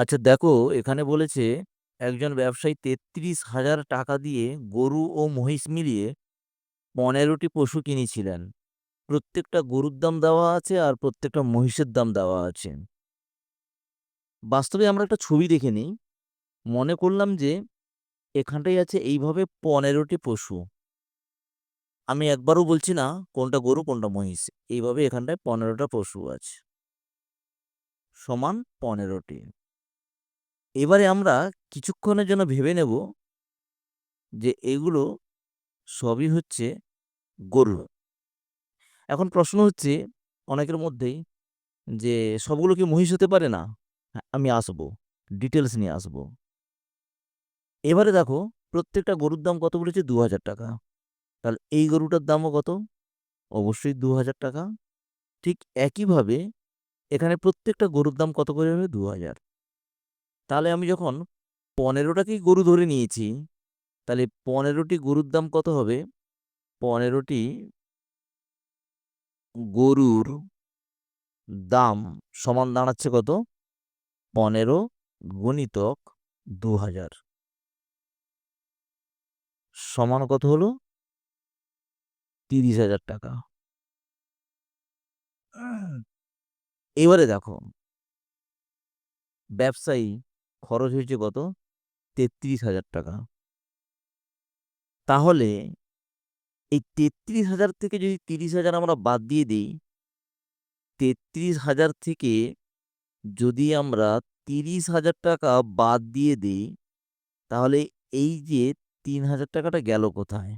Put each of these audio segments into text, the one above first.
আচ্ছা দেখো এখানে বলেছে একজন ব্যবসায়ী তেত্রিশ হাজার টাকা দিয়ে গরু ও মহিষ মিলিয়ে পনেরোটি পশু কিনেছিলেন। প্রত্যেকটা গরুর দাম দেওয়া আছে আর প্রত্যেকটা মহিষের দাম দেওয়া আছে। বাস্তবে আমরা একটা ছবি দেখে নিই। মনে করলাম যে এখানটাই আছে এইভাবে পনেরোটি পশু। আমি একবারও বলছি না কোনটা গরু, কোনটা মহিষ। এইভাবে এখানটায় পনেরোটা পশু আছে। সমান পনেরোটি। এবারে আমরা কিছুক্ষণের জন্য ভেবে নেব যে এগুলো সবই হচ্ছে গরু। এখন প্রশ্ন হচ্ছে অনেকের মধ্যেই যে সবগুলো কি মহিষ হতে পারে? না। হ্যাঁ, আমি আসব ডিটেলস নিয়ে আসব। এবারে দেখো প্রত্যেকটা গরুর দাম কত বলেছে? দু হাজার টাকা। তাহলে এই গরুটার দামও কত? অবশ্যই দু হাজার টাকা। ঠিক একইভাবে এখানে প্রত্যেকটা গরুর দাম কত করে হবে? দু হাজার তাহলে আমি যখন পনেরোটাকেই গরু ধরে নিয়েছি, তাহলে পনেরোটি গরুর দাম কত হবে? পনেরোটি গরুর দাম সমান দাঁড়াচ্ছে কত? পনেরো গুণিতক দু হাজার সমান কত হলো? তিরিশ হাজার টাকা। এবারে দেখো, ব্যবসায়ী খরচ হয়েছে কত? তেত্রিশ হাজার টাকা। তাহলে এই তেত্রিশ হাজার থেকে যদি তিরিশ হাজার আমরা বাদ দিয়ে দিই, তেত্রিশ হাজার থেকে যদি আমরা তিরিশ হাজার টাকা বাদ দিয়ে দিই, তাহলে এই যে তিন হাজার টাকাটা গেল কোথায়?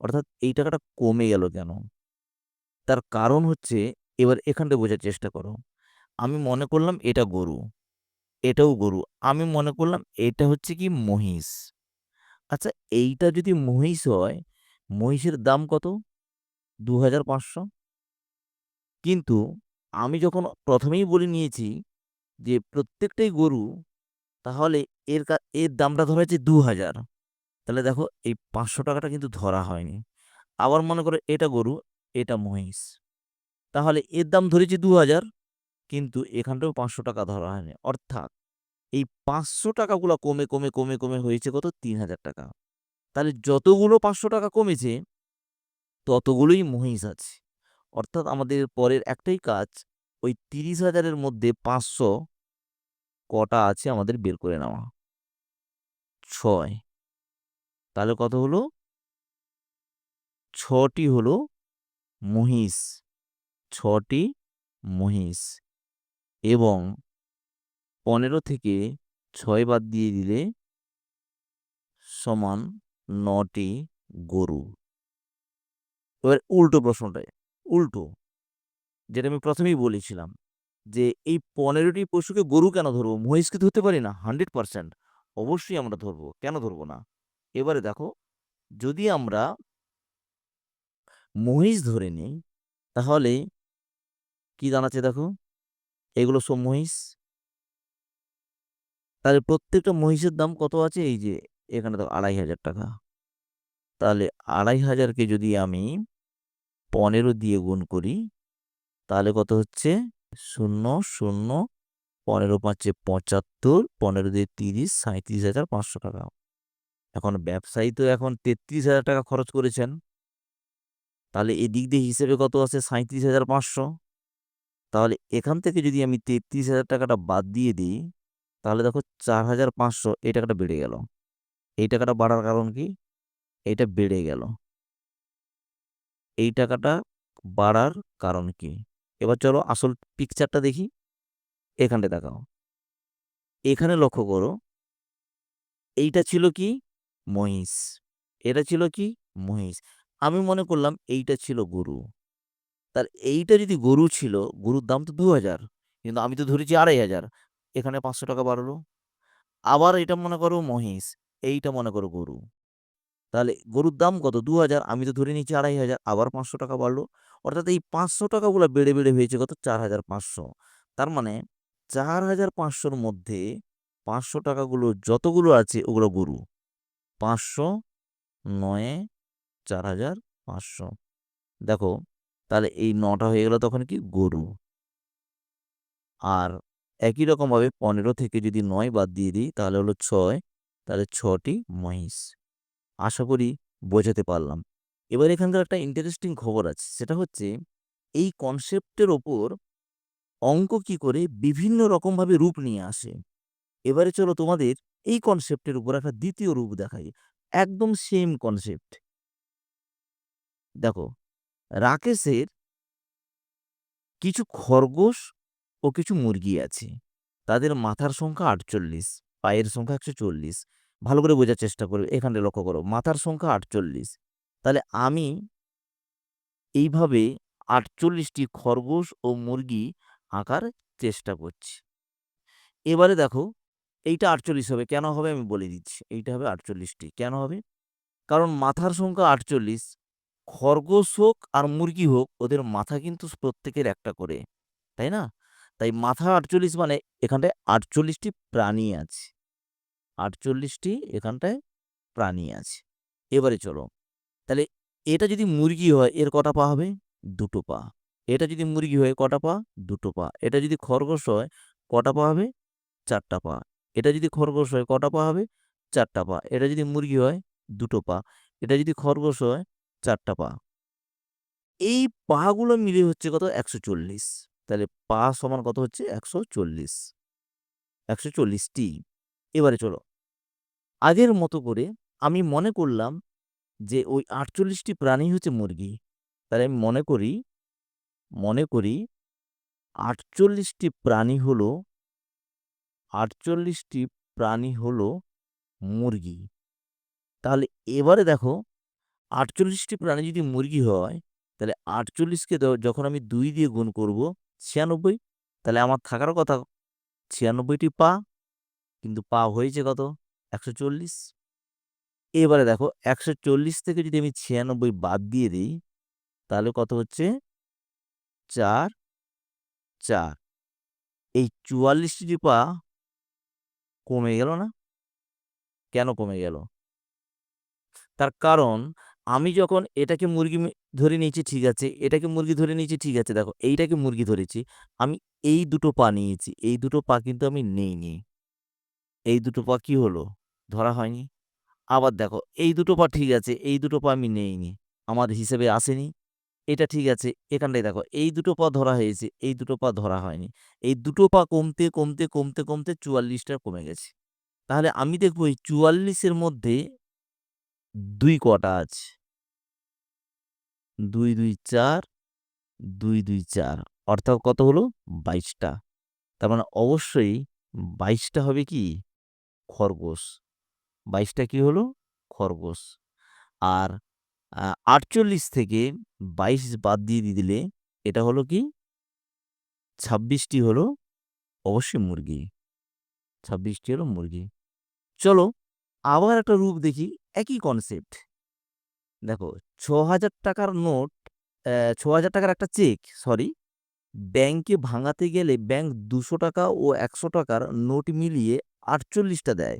অর্থাৎ এই টাকাটা কমে গেল কেন? তার কারণ হচ্ছে, এবার এখানটা বোঝার চেষ্টা করো। আমি মনে করলাম এটা গরু। এটাও গরু। আমি মনে করলাম এটা হচ্ছে কি মহিষ। আচ্ছা এইটা যদি মহিষ হয়, মহিষের দাম কত? দু হাজার পাঁচশো। কিন্তু আমি যখন প্রথমেই বলে নিয়েছি যে প্রত্যেকটাই গরু, তাহলে এর এর দামটা ধরা হয়েছে দু হাজার তাহলে দেখো এই পাঁচশো টাকাটা কিন্তু ধরা হয়নি। আবার মনে করো এটা গরু, এটা মহিষ। তাহলে এর দাম ধরেছি দু হাজার কিন্তু এখানটাও পাঁচশো টাকা ধরা হয়নি। অর্থাৎ এই পাঁচশো টাকাগুলো কমে কমে কমে কমে হয়েছে কত? তিন হাজার টাকা। তাহলে যতগুলো পাঁচশো টাকা কমেছে, ততগুলোই মহিষ আছে। অর্থাৎ আমাদের পরের একটাই কাজ, ওই তিরিশ হাজারের মধ্যে পাঁচশো কটা আছে আমাদের বের করে নেওয়া। ছয়। তাহলে কত হলো? ছটি হলো মহিষ। ছটি মহিষ। এবং পনেরো থেকে ছয় বাদ দিয়ে দিলে সমান নটি গরু। এবার উল্টো প্রশ্নটায় উল্টো। যেটা আমি প্রথমেই বলেছিলাম যে এই পনেরোটি পশুকে গরু কেন ধরবো? মহিষকে ধরতে পারি না? Hundred percent. অবশ্যই আমরা ধরবো। কেন ধরবো না? এবারে দেখো, যদি আমরা মহিষ ধরে নিই, তাহলে কি দাঁড়াচ্ছে দেখো? এগুলো সব মহিষ। তাহলে প্রত্যেকটা মহিষের দাম কত আছে? এই যে, এখানে তো আড়াই হাজার টাকা। তাহলে আড়াই হাজারকে যদি আমি পনেরো দিয়ে গুণ করি, তাহলে কত হচ্ছে? শূন্য শূন্য, পনেরো পাঁচে পঁচাত্তর, পনেরো দিয়ে তিরিশ সাঁত্রিশ হাজার পাঁচশো টাকা। এখন ব্যবসায়ী তো এখন তেত্রিশ হাজার টাকা খরচ করেছেন। তাহলে এদিক দিয়ে হিসেবে কত আছে? সাঁত্রিশ হাজার পাঁচশো। তাহলে এখান থেকে যদি আমি তেত্রিশ হাজার টাকাটা বাদ দিয়ে দিই, তাহলে দেখো চার হাজার পাঁচশো এই টাকাটা বেড়ে গেল। এই টাকাটা বাড়ার কারণ কি? এটা বেড়ে গেল। এই টাকাটা বাড়ার কারণ কি? এবার চলো আসল পিকচারটা দেখি। এখানটা দেখাও। এখানে লক্ষ্য করো, এইটা ছিল কি? মহিষ। এটা ছিল কি? মহিষ। আমি মনে করলাম এইটা ছিল গরু। তার এইটা যদি গরু ছিল, গরুর দাম তো দু হাজার কিন্তু আমি তো ধরেছি আড়াই হাজার, এখানে পাঁচশো টাকা বাড়লো। আবার এটা মনে করো মহিষ, এইটা মনে করো গরু। তাহলে গরুর দাম কত? দু হাজার আমি তো ধরে নিচ্ছি আড়াই হাজার, আবার পাঁচশো টাকা বাড়লো। অর্থাৎ এই পাঁচশো টাকাগুলো বেড়ে বেড়ে হয়েছে কত? চার হাজার পাঁচশো। তার মানে চার হাজার পাঁচশোর মধ্যে পাঁচশো টাকাগুলো যতগুলো আছে, ওগুলো গরু। পাঁচশো, নয়ে, চার হাজার পাঁচশো। দেখো তাহলে এই নটা হয়ে গেল তখন কি? গরু। আর একই রকমভাবে পনেরো থেকে যদি নয় বাদ দিয়ে দিই, তাহলে হলো ছয়, তাহলে ছটি মহিষ। আশা করি বোঝাতে পারলাম। এবার এখানকার একটা ইন্টারেস্টিং খবর আছে, সেটা হচ্ছে এই কনসেপ্টের ওপর অঙ্ক কি করে বিভিন্ন রকমভাবে রূপ নিয়ে আসে। এবারে চলো তোমাদের এই কনসেপ্টের উপর একটা দ্বিতীয় রূপ দেখাই। একদম সেম কনসেপ্ট দেখো রাকেশের কিছু খরগোশ ও কিছু মুরগি আছে। তাদের মাথার সংখ্যা আটচল্লিশ, পায়ের সংখ্যা একশো চল্লিশ। ভালো করে বোঝার চেষ্টা করবে, এখানে লক্ষ্য করো, মাথার সংখ্যা আটচল্লিশ। তাহলে আমি এইভাবে আটচল্লিশটি খরগোশ ও মুরগি আঁকার চেষ্টা করছি। এবারে দেখো, এইটা আটচল্লিশ হবে, কেন হবে আমি বলে দিচ্ছি, এইটা হবে আটচল্লিশটি, কেন হবে? কারণ মাথার সংখ্যা আটচল্লিশ খরগোশ হোক আর মুরগি হোক, ওদের মাথা কিন্তু প্রত্যেকের একটা করে, তাই না? তাই মাথা আটচল্লিশ মানে এখানটায় আটচল্লিশটি প্রাণী আছে। আটচল্লিশটি এখানটায় প্রাণী আছে। এবারে চলো, তাহলে এটা যদি মুরগি হয়, এর কটা পা হবে? দুটো পা। এটা যদি মুরগি হয়, কটা পা? দুটো পা। এটা যদি খরগোশ হয়, কটা পা হবে? চারটা পা। এটা যদি খরগোশ হয়, কটা পা হবে? চারটা পা। এটা যদি মুরগি হয়, দুটো পা। এটা যদি খরগোশ হয় চারটা পা। এই পাগুলো মিলে হচ্ছে কত? একশো চল্লিশ। তাহলে পা সমান কত হচ্ছে? একশো চল্লিশ। একশো চল্লিশটি। এবারে চলো। আগের মতো করে আমি মনে করলাম যে ওই আটচল্লিশটি প্রাণী হচ্ছে মুরগি। তাহলে আমি মনে করি মনে করি আটচল্লিশটি প্রাণী হলো, আটচল্লিশটি প্রাণী হলো মুরগি। তাহলে এবারে দেখো আটচল্লিশটি প্রাণী যদি মুরগি হয়, তাহলে আটচল্লিশকে তো যখন আমি দুই দিয়ে গুণ করব, ছিয়ানব্বই, তাহলে আমার থাকার কথা ছিয়ানব্বইটি পা, কিন্তু পা হয়েছে কত? একশো চল্লিশ। এবারে দেখো, একশো চল্লিশ থেকে যদি আমি ছিয়ানব্বই বাদ দিয়ে দিই, তাহলে কত হচ্ছে? চার চার। এই চুয়াল্লিশটি পা কমে গেল না? কেন কমে গেল? তার কারণ আমি যখন এটাকে মুরগি ধরে নিয়েছি, ঠিক আছে, এটাকে মুরগি ধরে নিয়েছি, ঠিক আছে, দেখো, এইটাকে মুরগি ধরেছি, আমি এই দুটো পা নিয়েছি, এই দুটো পা কিন্তু আমি নেইনি। এই দুটো পা কি হলো? ধরা হয়নি। আবার দেখো, এই দুটো পা ঠিক আছে, এই দুটো পা আমি নেইনি আমার হিসেবে আসেনি। এটা ঠিক আছে, এখানটায় দেখো, এই দুটো পা ধরা হয়েছে, এই দুটো পা ধরা হয়নি, এই দুটো পা কমতে কমতে কমতে কমতে চুয়াল্লিশটা কমে গেছে। তাহলে আমি দেখব এই চুয়াল্লিশের মধ্যে দুই কটা আছে। দুই দুই, চার, দুই দুই, চার। অর্থাৎ কত হলো? বাইশটা। তার মানে অবশ্যই বাইশটা হবে কি? খরগোশ। বাইশটা কি হলো? খরগোশ। আর আটচল্লিশ থেকে বাইশ বাদ দিয়ে দিলে এটা হলো কি? ছাব্বিশটি হলো অবশ্যই মুরগি। ছাব্বিশটি হলো মুরগি। চলো আবার একটা রূপ দেখি, একই কনসেপ্ট দেখো ছ হাজার টাকার নোট ছ হাজার টাকার একটা চেক সরি ব্যাংকে ভাঙাতে গেলে ব্যাংক দুশো টাকা ও একশো টাকার নোট মিলিয়ে আটচল্লিশটা দেয়।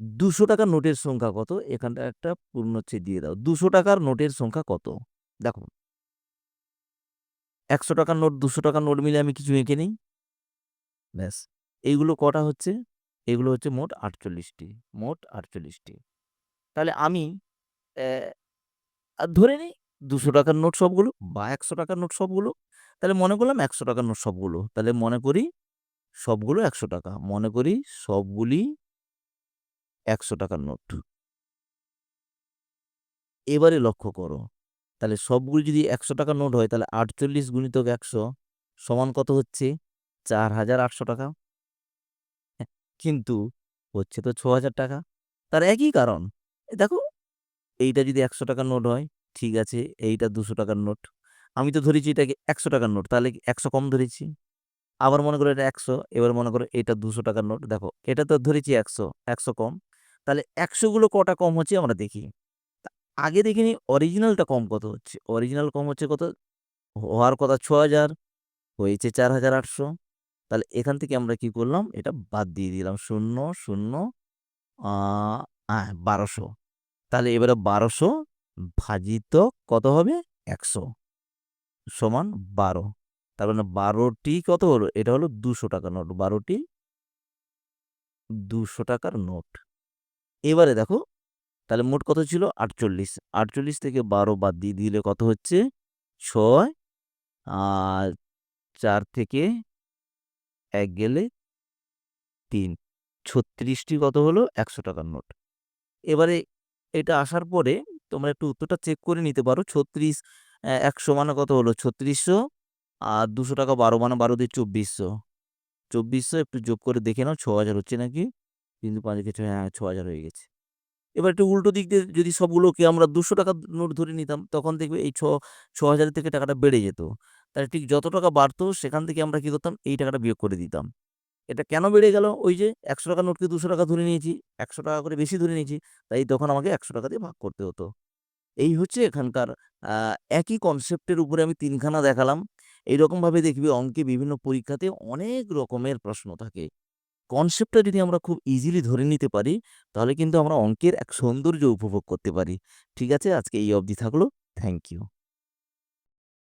দুশো টাকার নোটের সংখ্যা কত? এখানটা একটা পূর্ণচ্ছেদ দিয়ে দাও। দুশো টাকার নোটের সংখ্যা কত? দেখো। একশো টাকার নোট, দুশো টাকার নোট মিলে আমি কিছু এঁকে নিই। ব্যাস। এইগুলো কটা হচ্ছে? এগুলো হচ্ছে মোট আটচল্লিশটি মোট আটচল্লিশটি। তাহলে আমি ধরে নিই দুশো টাকার নোট সবগুলো বা একশো টাকার নোট সবগুলো, তাহলে মনে করলাম একশো টাকার নোট সবগুলো। তাহলে মনে করি সবগুলো একশো টাকা, মনে করি সবগুলি একশো টাকার নোট। এবারে লক্ষ্য করো, তাহলে সবগুলি যদি একশো টাকার নোট হয়, তাহলে আটচল্লিশ গুণিতক একশো সমান কত হচ্ছে? চার হাজার আটশো টাকা। কিন্তু হচ্ছে তো ছ হাজার টাকা। তার একই কারণ। দেখো, এইটা যদি একশো টাকার নোট হয়, ঠিক আছে, এইটা দুশো টাকার নোট। আমি তো ধরেছি এটাকে একশো টাকার নোট, তাহলে একশো কম ধরেছি? আবার মনে করো এটা একশো, এবার মনে করো এটা দুশো টাকার নোট। দেখো, এটা তো ধরেছি একশো একশো কম। তাহলে একশোগুলো কটা কম হচ্ছে আমরা দেখি। আগে দেখিনি অরিজিনালটা কম কত হচ্ছে? অরিজিনাল কম হচ্ছে কত? হওয়ার কথা ছ হাজার হয়েছে চার হাজার আটশো। তাহলে এখান থেকে আমরা কি করলাম? এটা বাদ দিয়ে দিলাম। শূন্য শূন্য বারোশো। তাহলে এবারে বারোশো ভাজিত কত হবে? একশো সমান বারো। তার মানে বারোটি কত হলো? এটা হলো দুশো টাকার নোট। বারোটি দুশো টাকার নোট। এবারে দেখো, তাহলে মোট কত ছিল? আটচল্লিশ। আটচল্লিশ থেকে বারো বাদ দিয়ে দিলে কত হচ্ছে? ছয়। আর চার থেকে এক গেলে তিন। ছত্রিশটি কত হলো? একশো টাকার নোট। এবারে এটা আসার পরে তোমরা একটু উত্তরটা চেক করে নিতে পারো। ছত্রিশ একশো মানে কত হলো? ছত্রিশশো। আর দুশো টাকা বারো মানে বারো দিয়ে চব্বিশশো। চব্বিশশো একটু যোগ করে দেখে নাও ছ হাজার হচ্ছে নাকি? কিন্তু পাঁচ কিছু হ্যাঁ ছ হাজার হয়ে গেছে। এবার একটু উল্টো দিক দিয়ে যদি সবগুলোকে আমরা দুশো টাকা নোট ধরে নিতাম, তখন দেখবে এই ছ ছ হাজার থেকে টাকাটা বেড়ে যেত। তাহলে ঠিক যত টাকা বাড়তো সেখান থেকে আমরা কী করতাম? এই টাকাটা বিয়োগ করে দিতাম। এটা কেন বেড়ে গেল? ওই যে একশো টাকার নোটকে দুশো টাকা ধরে নিয়েছি, একশো টাকা করে বেশি ধরে নিয়েছি, তাই তখন আমাকে একশো টাকা দিয়ে ভাগ করতে হতো। এই হচ্ছে এখানকার একই কনসেপ্টের উপরে আমি তিনখানা দেখালাম। এইরকমভাবে দেখবি অঙ্কে বিভিন্ন পরীক্ষাতে অনেক রকমের প্রশ্ন থাকে। কনসেপ্টটা যদি আমরা খুব ইজিলি ধরে নিতে পারি, তাহলে কিন্তু আমরা অঙ্কের এক সৌন্দর্য উপভোগ করতে পারি। ঠিক আছে? আজকে এই অবধি থাকল। Thank you